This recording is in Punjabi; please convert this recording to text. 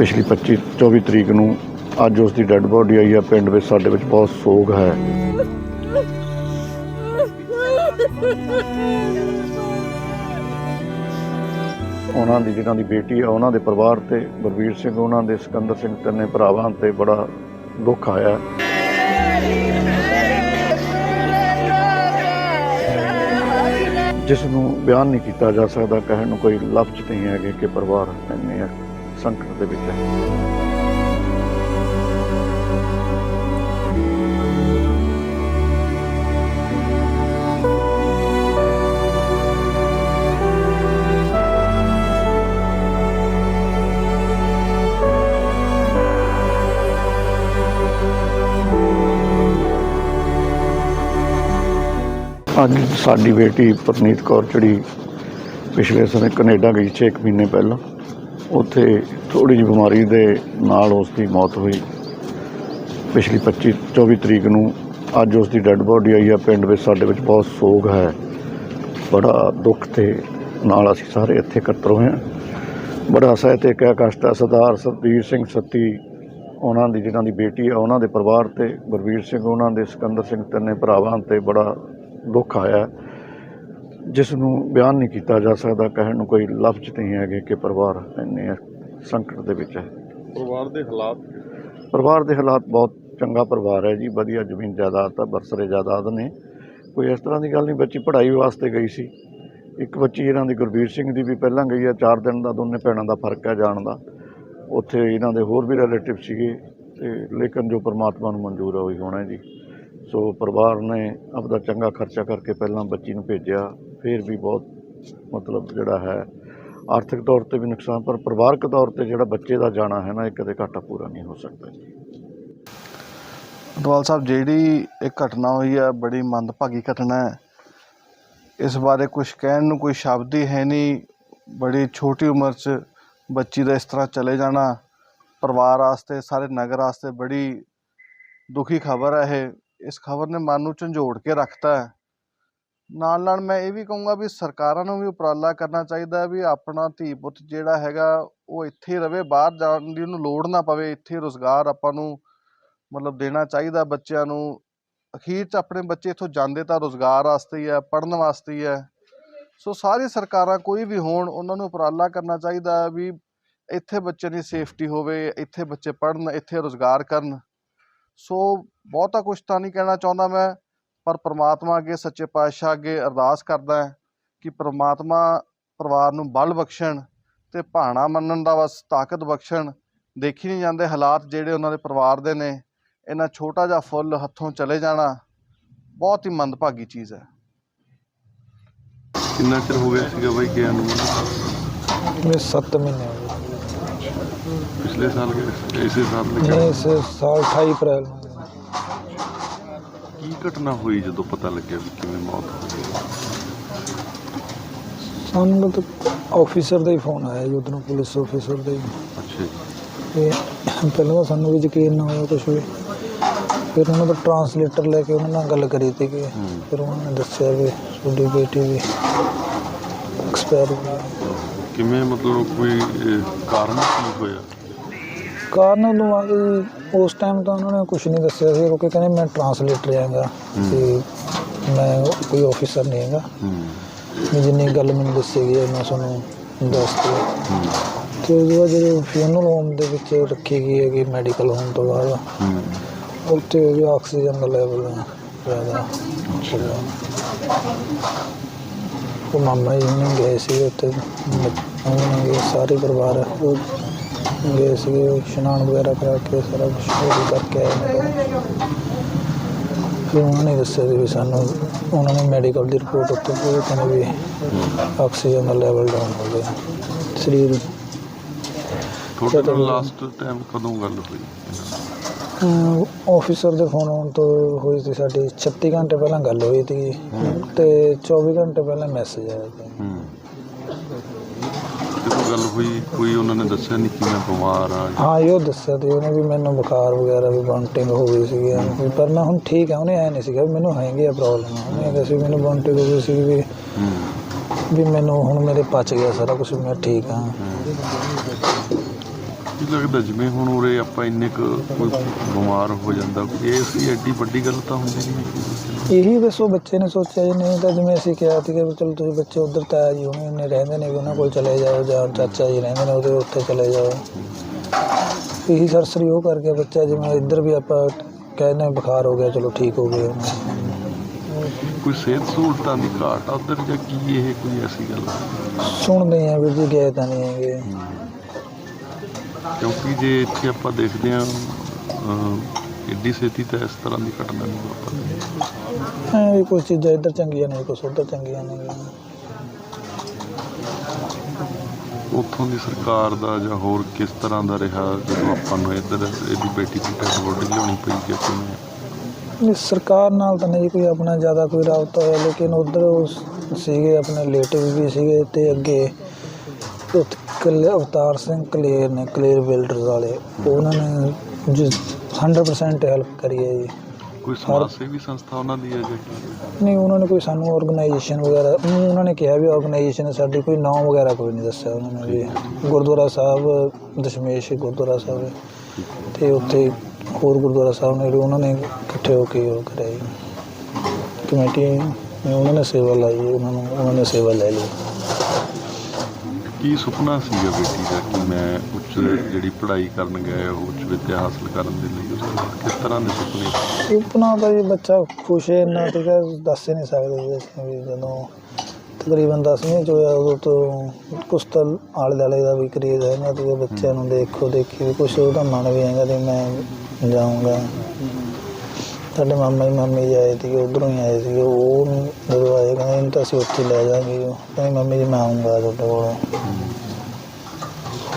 ਪਿਛਲੀ 25 24 ਤਰੀਕ ਨੂੰ ਅੱਜ ਉਸ ਦੀ ਡੈੱਡ ਬੋਡੀ ਆਈ ਹੈ। ਪਿੰਡ ਵਿੱਚ ਸਾਡੇ ਵਿੱਚ ਬਹੁਤ ਸੋਗ ਹੈ। ਉਹਨਾਂ ਦੀ ਜਿਹਨਾਂ ਦੀ ਬੇਟੀ ਆ ਉਹਨਾਂ ਦੇ ਪਰਿਵਾਰ ਤੇ ਗੁਰਵੀਰ ਸਿੰਘ, ਉਹਨਾਂ ਦੇ ਸਿਕੰਦਰ ਸਿੰਘ ਤਿੰਨੇ ਭਰਾਵਾਂ ਤੇ ਬੜਾ ਦੁੱਖ ਆਇਆ। ਜਿਸ ਨੂੰ ਬਿਆਨ ਨਹੀਂ ਕੀਤਾ ਜਾ ਸਕਦਾ, ਕਹਿਣ ਨੂੰ ਕੋਈ ਲਫ਼ਜ਼ ਨਹੀਂ ਹੈਗੇ ਕਿ ਪਰਿਵਾਰ ਇੰਨੇ ਸੰਕਟ ਦੇ ਵਿੱਚ ਹੈ ਅੱਜ ਸਾਡੀ ਬੇਟੀ ਪਰਨੀਤ ਕੌਰ ਜਿਹੜੀ ਪਿਛਲੇ ਸਮੇਂ ਕੈਨੇਡਾ ਗਈ 6 ਮਹੀਨੇ ਪਹਿਲਾਂ ਉੱਥੇ ਥੋੜੀ ਜਿਹੀ ਬਿਮਾਰੀ ਦੇ ਨਾਲ ਉਸ ਦੀ ਮੌਤ ਹੋਈ। ਪਿਛਲੀ 25 24 ਤਰੀਕ ਨੂੰ ਅੱਜ ਉਸ ਦੀ ਡੈੱਡ ਬੋਡੀ ਆਈ ਹੈ ਪਿੰਡ ਵਿੱਚ। ਸਾਡੇ ਵਿੱਚ ਬਹੁਤ ਸੋਗ ਹੈ। ਬੜਾ ਦੁੱਖ ਤੇ ਨਾਲ ਅਸੀਂ ਸਾਰੇ ਇੱਥੇ ਇਕੱਤਰ ਹੋਏ ਹਾਂ। ਬੜਾ ਸਹਿਤਿਕ ਹੈ ਕਸ਼ਟ ਹੈ। ਸਰਦਾਰ ਸਤਬੀਰ ਸਿੰਘ ਸੱਤੀ, ਉਹਨਾਂ ਦੀ ਜਿਹਨਾਂ ਦੀ ਬੇਟੀ ਹੈ, ਉਹਨਾਂ ਦੇ ਪਰਿਵਾਰ ਤੇ ਗੁਰਵੀਰ ਸਿੰਘ, ਉਹਨਾਂ ਦੇ ਸਿਕੰਦਰ ਸਿੰਘ ਤਿੰਨੇ ਭਰਾਵਾਂ ਤੇ ਬੜਾ ਦੁੱਖ ਆਇਆ। ਜਿਸ ਨੂੰ ਬਿਆਨ ਨਹੀਂ ਕੀਤਾ ਜਾ ਸਕਦਾ ਕਹਿਣ ਨੂੰ ਕੋਈ ਲਫ਼ਜ਼ ਨਹੀਂ ਹੈਗੇ ਕਿ ਪਰਿਵਾਰ ਇੰਨੇ ਸੰਕਟ ਦੇ ਵਿੱਚ ਹੈ। ਪਰਿਵਾਰ ਦੇ ਹਾਲਾਤ? ਪਰਿਵਾਰ ਦੇ ਹਾਲਾਤ ਬਹੁਤ ਚੰਗਾ ਪਰਿਵਾਰ ਹੈ ਜੀ ਵਧੀਆ ਜ਼ਮੀਨ ਜਾਇਦਾਦ ਤਾਂ ਬਰਸਰੇ ਜਾਇਦਾਦ ਨੇ। ਕੋਈ ਇਸ ਤਰ੍ਹਾਂ ਦੀ ਗੱਲ ਨਹੀਂ ਬੱਚੀ ਪੜ੍ਹਾਈ ਵਾਸਤੇ ਗਈ ਸੀ। ਇੱਕ ਬੱਚੀ ਇਹਨਾਂ ਦੀ ਗੁਰਵੀਰ ਸਿੰਘ ਦੀ ਵੀ ਪਹਿਲਾਂ ਗਈ ਹੈ 4 ਦਿਨ ਦਾ ਦੋਨੇ ਭੈਣਾਂ ਦਾ ਫ਼ਰਕ ਹੈ ਜਾਣ ਦਾ। ਉੱਥੇ ਇਹਨਾਂ ਦੇ ਹੋਰ ਵੀ ਰਿਲੇਟਿਵ ਸੀਗੇ ਤੇ ਲੇਕਿਨ ਜੋ ਪ੍ਰਮਾਤਮਾ ਨੂੰ ਮਨਜ਼ੂਰ ਹੈ ਉਹੀ ਹੋਣਾ ਜੀ। ਸੋ ਪਰਿਵਾਰ ਨੇ ਆਪਦਾ ਚੰਗਾ ਖਰਚਾ ਕਰਕੇ ਪਹਿਲਾਂ ਬੱਚੀ ਨੂੰ ਭੇਜਿਆ। ਫਿਰ ਵੀ ਬਹੁਤ ਮਤਲਬ ਜਿਹੜਾ ਹੈ, ਆਰਥਿਕ ਤੌਰ ਤੇ ਵੀ ਨੁਕਸਾਨ, ਪਰ ਪਰਿਵਾਰਕ ਤੌਰ ਤੇ ਜਿਹੜਾ ਬੱਚੇ ਦਾ ਜਾਣਾ ਹੈ ਨਾ, ਇਹ ਕਦੇ ਘਾਟਾ ਪੂਰਾ ਨਹੀਂ ਹੋ ਸਕਦਾ ਜੀ। ਅਟਵਾਲ ਸਾਹਿਬ, ਜਿਹੜੀ ਇਹ ਘਟਨਾ ਹੋਈ ਹੈ, ਬੜੀ ਮੰਦਭਾਗੀ ਘਟਨਾ ਹੈ। ਇਸ ਬਾਰੇ ਕੁਝ ਕਹਿਣ ਨੂੰ ਕੋਈ ਸ਼ਬਦ ਹੀ ਹੈ ਨਹੀਂ। ਬੜੀ ਛੋਟੀ ਉਮਰ 'ਚ ਬੱਚੀ ਦਾ ਇਸ ਤਰ੍ਹਾਂ ਚਲੇ ਜਾਣਾ, ਪਰਿਵਾਰ ਵਾਸਤੇ, ਸਾਰੇ ਨਗਰ ਵਾਸਤੇ ਬੜੀ ਦੁਖੀ ਖਬਰ ਹੈ ਇਹ। ਇਸ ਖਬਰ ਨੇ ਮਨ ਨੂੰ ਝੰਜੋੜ ਕੇ ਰੱਖਤਾ ਹੈ। ਨਾਲ ਨਾਲ ਮੈਂ ਇਹ ਵੀ ਕਹੂੰਗਾ ਵੀ ਸਰਕਾਰਾਂ ਨੂੰ ਵੀ ਉਪਰਾਲਾ ਕਰਨਾ ਚਾਹੀਦਾ ਵੀ ਆਪਣਾ ਧੀ ਪੁੱਤ ਜਿਹੜਾ ਹੈਗਾ ਉਹ ਇੱਥੇ ਹੀ ਰਵੇ, ਬਾਹਰ ਜਾਣ ਦੀ ਉਹਨੂੰ ਲੋੜ ਨਾ ਪਵੇ, ਇੱਥੇ ਰੁਜ਼ਗਾਰ ਆਪਾਂ ਨੂੰ ਮਤਲਬ ਦੇਣਾ ਚਾਹੀਦਾ ਬੱਚਿਆਂ ਨੂੰ। ਅਖੀਰ 'ਚ ਆਪਣੇ ਬੱਚੇ ਇੱਥੋਂ ਜਾਂਦੇ ਤਾਂ ਰੁਜ਼ਗਾਰ ਵਾਸਤੇ ਹੀ ਹੈ, ਪੜ੍ਹਨ ਵਾਸਤੇ ਹੀ ਹੈ। ਸੋ ਸਾਰੀ ਸਰਕਾਰਾਂ ਕੋਈ ਵੀ ਹੋਣ, ਉਹਨਾਂ ਨੂੰ ਉਪਰਾਲਾ ਕਰਨਾ ਚਾਹੀਦਾ ਵੀ ਇੱਥੇ ਬੱਚੇ ਦੀ ਸੇਫਟੀ ਹੋਵੇ, ਇੱਥੇ ਬੱਚੇ ਪੜ੍ਹਨ, ਇੱਥੇ ਰੁਜ਼ਗਾਰ ਕਰਨ। ਸੋ ਬਹੁਤਾ ਕੁਝ ਤਾਂ ਨਹੀਂ ਕਹਿਣਾ ਚਾਹੁੰਦਾ ਮੈਂ। ਪਰ ਪ੍ਰਮਾਤਮਾ ਅੱਗੇ ਸੱਚੇ ਪਾਤਸ਼ਾਹ ਅੱਗੇ ਅਰਦਾਸ ਕਰਦਾ ਕਿ ਪ੍ਰਮਾਤਮਾ ਪਰਿਵਾਰ ਨੂੰ ਬਲ ਬਖਸ਼ਣ ਤੇ ਭਾਣਾ ਮੰਨਣ ਦਾ ਬਸ ਤਾਕਤ ਬਖਸ਼ਣ। ਦੇਖੀ ਨਹੀਂ ਜਾਂਦੇ ਹਾਲਾਤ ਜਿਹੜੇ ਉਹਨਾਂ ਦੇ ਪਰਿਵਾਰ ਦੇ ਨੇ ਇਹਨਾਂ ਛੋਟਾ ਜਿਹਾ ਫੁੱਲ ਹੱਥੋਂ ਚਲੇ ਜਾਣਾ ਬਹੁਤ ਹੀ ਮੰਦਭਾਗੀ ਚੀਜ਼ ਹੈ। ਕਿੰਨਾ ਚਿਰ ਹੋ ਗਿਆ ਸੀਗਾ ਬਾਈ ਗਿਆ ਨੂੰ? ਮੈਂ 7 ਮਹੀਨੇ ਹੋ ਗਏ। ਪਿਛਲੇ ਸਾਲ ਇਸੇ ਸਾਲ ਨਿਕਲਿਆ ਇਸ ਸਾਲ 28 ਅਪ੍ਰੈਲ ਨੂੰ। ਕੀ ਘਟਨਾ ਹੋਈ ਜਦੋਂ ਪਤਾ ਲੱਗਿਆ ਵੀ ਕਿਵੇਂ ਮੌਤ ਹੋ ਗਈ? ਸਾਨੂੰ ਤਾਂ ਆਫੀਸਰ ਦਾ ਹੀ ਫੋਨ ਆਇਆ ਜੀ ਉਧਰੋਂ ਪੁਲਿਸ ਆਫੀਸਰ ਦਾ ਹੀ। ਅੱਛਾ ਜੀ। ਤੇ ਪਹਿਲਾਂ ਤਾਂ ਸਾਨੂੰ ਵੀ ਯਕੀਨ ਨਾ ਹੋਇਆ ਕੁਝ ਵੀ। ਫਿਰ ਉਹਨਾਂ ਦਾ ਟਰਾਂਸਲੇਟਰ ਲੈ ਕੇ ਉਹਨਾਂ ਨਾਲ ਗੱਲ ਕਰੀ ਤੀ ਕਿ। ਫਿਰ ਉਹਨਾਂ ਨੇ ਦੱਸਿਆ ਵੀ ਤੁਹਾਡੀ ਬੇਟੀ ਵੀ ਐਕਸਪਾਇਰ ਹੋ ਗਈ। ਕਿਵੇਂ ਮਤਲਬ ਕੋਈ ਅਹ, ਕਾਰਨ ਕੀ ਹੋਇਆ? ਕਾਰਨ ਨੂੰ ਉਸ ਟਾਈਮ ਤਾਂ ਉਹਨਾਂ ਨੇ ਕੁਝ ਨਹੀਂ ਦੱਸਿਆ ਸੀ ਕਿਉਂਕਿ ਕਹਿੰਦੇ ਮੈਂ ਟਰਾਂਸਲੇਟਰ ਆਂਗਾ ਤੇ ਮੈਂ ਕੋਈ ਆਫੀਸਰ ਨਹੀਂ ਹੈਗਾ। ਮੈਂ ਜਿੰਨੀ ਗੱਲ ਮੈਨੂੰ ਦੱਸੀ ਗਈ ਮੈਂ ਤੁਹਾਨੂੰ ਦੱਸਦੀ ਹੂੰ। ਤੇ ਬਾਅਦ ਜਦੋਂ ਫਿਊਨਲ ਹੋਮ ਦੇ ਵਿੱਚ ਰੱਖੀ ਗਈ ਹੈਗੀ ਮੈਡੀਕਲ ਹੋਮ ਤੋਂ ਬਾਅਦ ਉੱਥੇ ਉਹਦੀ ਆਕਸੀਜਨ ਦਾ ਲੈਵਲ ਜ਼ਿਆਦਾ। ਉਹ ਮਾਮਾ ਜੀ ਨੇ ਗਏ ਸੀ ਉੱਥੇ ਉਹਨਾਂ ਗਏ ਸਾਰੇ ਪਰਿਵਾਰ ਉਹ ਗਏ ਸੀ ਇਸ਼ਨਾਨ ਵਗੈਰਾ ਕਰਾ ਕੇ ਸਾਰਾ ਕੁਛ ਵੀ ਕਰਕੇ ਆਏ ਨੇ ਫਿਰ ਉਹਨਾਂ ਨੇ ਦੱਸਿਆ ਸੀ ਵੀ ਸਾਨੂੰ ਉਹਨਾਂ ਨੇ ਮੈਡੀਕਲ ਦੀ ਰਿਪੋਰਟ ਉੱਤੇ ਉਹ ਕਹਿੰਦੇ ਵੀ ਆਕਸੀਜਨ ਦਾ ਲੈਵਲ ਡਾਊਨ ਹੋ ਗਿਆ। ਸਰੀਰ ਨਾਲ ਲਾਸਟ ਟਾਈਮ ਕਦੋਂ ਗੱਲ ਹੋਈ? ਆਫੀਸਰ ਦੇ ਫੋਨ ਆਉਣ ਤੋਂ ਹੋਈ ਸੀ ਸਾਡੀ 36 ਘੰਟੇ ਪਹਿਲਾਂ ਗੱਲ ਹੋਈ ਸੀ। ਤੇ 24 ਘੰਟੇ ਪਹਿਲਾਂ ਮੈਸੇਜ ਆਇਆ ਸੀ। ਗੱਲ ਹੋਈ ਕੋਈ ਉਹਨਾਂ ਨੇ ਦੱਸਿਆ ਨਹੀਂ ਕਿ ਮੈਂ ਬਿਮਾਰ ਆ ਹਾਂ ਇਹ ਉਹ ਦੱਸਿਆ ਤੇ ਉਹਨੇ ਵੀ ਮੈਨੂੰ ਬੁਖਾਰ ਵਗੈਰਾ ਵੀ ਵੋਮਟਿੰਗ ਹੋ ਗਈ ਸੀਗੀ ਵੀ ਪਰ ਮੈਂ ਹੁਣ ਠੀਕ ਹਾਂ ਉਹਨੇ ਐ ਨਹੀਂ ਸੀਗਾ ਵੀ ਮੈਨੂੰ ਹੈਗੀ ਆ ਪ੍ਰੋਬਲਮ ਉਹਨੇ ਕਿਹਾ ਸੀ ਮੈਨੂੰ ਵੋਮਟਿੰਗ ਹੋ ਗਈ ਸੀ ਵੀ ਵੀ ਮੈਨੂੰ ਹੁਣ ਮੇਰੇ ਪਚ ਗਿਆ ਸਾਰਾ ਕੁਝ ਮੈਂ ਠੀਕ ਹਾਂ। ਕੀ ਲੱਗਦਾ ਜਿਵੇਂ ਹੁਣ ਉਰੇ ਆਪਾਂ ਇੰਨੇ ਕੁ ਕੋਈ ਬਿਮਾਰ ਹੋ ਜਾਂਦਾ ਇਹ ਸੀ ਐਡੀ ਵੱਡੀ ਗੱਲ ਤਾਂ ਹੁੰਦੀ ਨਹੀਂ ਇਹੀ ਉਹ ਬੱਚੇ ਨੇ ਸੋਚਿਆ ਜੀ ਨਹੀਂ ਤਾਂ ਜਿਵੇਂ ਅਸੀਂ ਕਿਹਾ ਸੀ ਕਿ ਚਲੋ ਤੁਸੀਂ ਬੱਚੇ ਉਧਰ ਤਾਇਆ ਜੀ ਹੁਣੇ ਉਹਨੇ ਰਹਿੰਦੇ ਨੇ ਵੀ ਉਹਨਾਂ ਕੋਲ ਚਲੇ ਜਾਓ ਜਾਂ ਚਾਚਾ ਜੀ ਰਹਿੰਦੇ ਨੇ ਉਹਦੇ ਉੱਥੇ ਚਲੇ ਜਾਓ। ਇਹੀ ਸਰਸਰੀ ਉਹ ਕਰਕੇ ਬੱਚਾ ਜਿਵੇਂ ਇੱਧਰ ਵੀ ਆਪਾਂ ਕਹਿੰਦੇ ਬੁਖਾਰ ਹੋ ਗਿਆ ਚਲੋ ਠੀਕ ਹੋ ਗਿਆ। ਕੋਈ ਸਿਹਤ ਸਹੂਲਤਾਂ ਦੀ ਘਾਟ ਆ ਉੱਧਰ ਜਾਂ ਕੀ ਇਹ ਕੋਈ ਐਸੀ ਗੱਲ? ਸੁਣਦੇ ਆ ਵੀ ਜੀ ਗਏ ਤਾਂ ਨਹੀਂ ਹੈਗੇ। ਕਿਉਂਕਿ ਜੇ ਇੱਥੇ ਆਪਾਂ ਦੇਖਦੇ ਹਾਂ ਐਡੀ ਛੇਤੀ ਤਾਂ ਇਸ ਤਰ੍ਹਾਂ ਦੀ ਘਟਨਾ ਨਹੀਂ ਵਾਪਰਦੀ ਐਂ ਵੀ ਕੁਝ ਚੀਜ਼ਾਂ ਇੱਧਰ ਚੰਗੀਆਂ ਨੇ ਕੁਝ ਉੱਧਰ ਚੰਗੀਆਂ ਨੇ। ਉੱਥੋਂ ਦੀ ਸਰਕਾਰ ਦਾ ਜਾਂ ਹੋਰ ਕਿਸ ਤਰ੍ਹਾਂ ਦਾ ਰਿਹਾ ਜਦੋਂ ਆਪਾਂ ਨੂੰ ਇੱਧਰ ਇਹਦੀ ਬੇਟੀ ਦੀ ਡੈਡ ਬੋਡੀ ਲਿਆਉਣੀ ਪਈ ਜਾਂ ਕਿਵੇਂ ਨਹੀਂ ਸਰਕਾਰ ਨਾਲ ਤਾਂ ਨਹੀਂ ਕੋਈ ਆਪਣਾ ਜ਼ਿਆਦਾ ਕੋਈ ਰਾਬਤਾ ਹੋਇਆ ਲੇਕਿਨ ਉਧਰ ਸੀਗੇ ਆਪਣੇ ਰਿਲੇਟਿਵ ਵੀ ਸੀਗੇ ਤੇ ਅੱਗੇ ਉੱਥੇ ਕਲੇ ਅਵਤਾਰ ਸਿੰਘ ਕਲੇਰ ਨੇ ਕਲੇਰ ਬਿਲਡਰਸ ਵਾਲੇ ਉਹਨਾਂ ਨੇ ਜਿਸ 100% ਹੈਲਪ ਕਰੀ ਹੈ ਜੀ। ਕੋਈ ਸਮਾਜ ਸੇਵੀ ਸੰਸਥਾ ਉਹਨਾਂ ਦੀ ਹੈ ਜਾਂ ਨਹੀਂ ਉਹਨਾਂ ਨੇ ਕੋਈ ਸਾਨੂੰ ਆਰਗੇਨਾਈਜੇਸ਼ਨ ਵਗੈਰਾ ਉਹਨਾਂ ਨੇ ਕਿਹਾ ਵੀ ਆਰਗੇਨਾਈਜੇਸ਼ਨ ਸਾਡੀ ਕੋਈ ਨਾਮ ਵਗੈਰਾ ਕੋਈ ਨਹੀਂ ਦੱਸਿਆ ਉਹਨਾਂ ਨੇ ਵੀ। ਗੁਰਦੁਆਰਾ ਸਾਹਿਬ ਦਸ਼ਮੇਸ਼ ਗੁਰਦੁਆਰਾ ਸਾਹਿਬ ਤੇ ਉੱਥੇ ਹੋਰ ਗੁਰਦੁਆਰਾ ਸਾਹਿਬ ਨੇ ਉਹਨਾਂ ਨੇ ਇਕੱਠੇ ਹੋ ਕੇ ਉਹ ਕਰਿਆ ਜੀ। ਕਮੇਟੀ ਨੇ ਉਹਨਾਂ ਨੇ ਸੇਵਾ ਲਾਈ ਉਹਨਾਂ ਨੂੰ ਉਹਨਾਂ ਨੇ ਸੇਵਾ ਲੈ ਲਈ। ਕੀ ਸੁਪਨਾ ਸੀਗਾ ਬੇਟੀ ਦਾ ਕਿ ਮੈਂ ਉੱਚ ਜਿਹੜੀ ਪੜ੍ਹਾਈ ਕਰਨ ਗਿਆ ਉਹ ਉੱਚ ਵਿੱਦਿਆ ਹਾਸਲ ਕਰਨ ਦੇ ਲਈ ਉਸ ਕਿਸ ਤਰ੍ਹਾਂ ਦੇ ਸੁਪਨੇ? ਸੁਪਨਾ ਤਾਂ ਜੀ ਬੱਚਾ ਖੁਸ਼ ਹੈ, ਇੰਨਾ ਠੀਕ ਹੈ, ਦੱਸ ਹੀ ਨਹੀਂ ਸਕਦੇ ਜੀ ਅਸੀਂ ਵੀ ਜਦੋਂ ਤਕਰੀਬਨ 10ਵੀਂ ਚ ਹੋਇਆ, ਉਦੋਂ ਤੋਂ ਕੁਛ ਤਾਂ ਆਲੇ ਦੁਆਲੇ ਦਾ ਵੀ ਕਰੇਜ਼ ਹੈਗਾ ਤੇ ਬੱਚਿਆਂ ਨੂੰ ਦੇਖੋ ਦੇਖੀ ਵੀ ਕੁਛ ਉਹਦਾ ਮਨ ਵੀ ਹੈਗਾ ਤੇ ਮੈਂ ਜਾਊਂਗਾ। ਸਾਡੇ ਮਾਮਾ ਜੀ ਮਾਮੀ ਜੀ ਆਏ ਸੀਗੇ, ਉਧਰੋਂ ਹੀ ਆਏ ਸੀਗੇ। ਉਹ ਜਦੋਂ ਆਏ, ਕਹਿੰਦੇ, ਇਹਨੂੰ ਤਾਂ ਅਸੀਂ ਉੱਥੇ ਲੈ ਜਾਵਾਂਗੇ ਉਹ ਕਹਿੰਦੇ, ਮੰਮੀ ਜੀ, ਮੈਂ ਆਊਂਗਾ ਤੁਹਾਡੇ ਕੋਲ।